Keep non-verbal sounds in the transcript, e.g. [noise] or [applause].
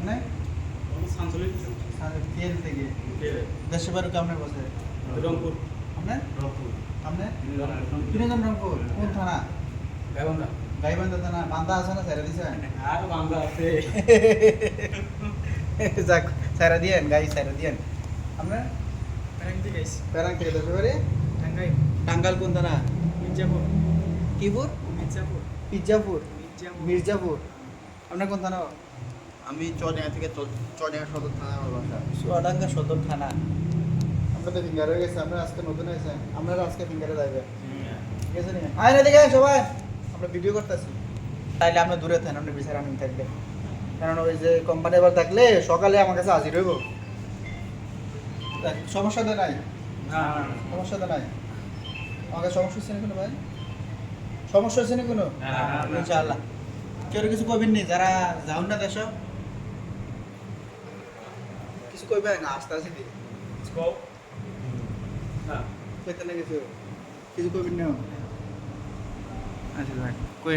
আপনি সানসলিক তেল থেকে। দেশে বাড়ি কেমন বসে? রংপুর। আপনি রংপুর। আপনি তিনজন রংপুর। কোন থানা? গাইবান্ধা। গাইবান্ধা থানা। বান্ধা আছে না দিছেন আর আছে। [laughs] যাক দিয়েন গাই ছেড়ে দিয়েন। আপনার প্যারাং থেকে আইছি প্যারাং থেকে দেশে বাড়ি টাঙ্গাই টাঙ্গাল কোন থানা? মির্জাপুর। কিপুর? মির্জাপুর। মির্জাপুর। মির্জাপুর। আপনার কোন থানা? আমি চড়িয়া থেকে চড়িয়া সদর থানা আমার বাসা। চুয়াডাঙ্গা সদর থানা। আমরা তো ফিঙ্গার হয়ে গেছে আমরা আজকে নতুন হয়েছে। আপনারা আজকে ফিঙ্গারে যাবে ঠিক আছে নি? আয় না দিকে সবাই। আমরা ভিডিও করতেছি। তাইলে আমরা দূরে থাকেন আপনি বিচার আমি থাকলে কারণ ওই যে কোম্পানি এবার থাকলে সকালে আমার কাছে হাজির হইব। দেখ, সমস্যা তো নাই? না সমস্যা তো নাই? আমাকে সমস্যা হচ্ছে না কোনো ভাই? সমস্যা হচ্ছে না কোনো? না, না, না। ইনশাআল্লাহ। কেউ কিছু কবেন নি যারা যাও না দেশ। কিছু কইবে না আস্তে আস্তে দিই স্কোপ না। কইতে না কিছু? কিছু কইবেন না? আচ্ছা কই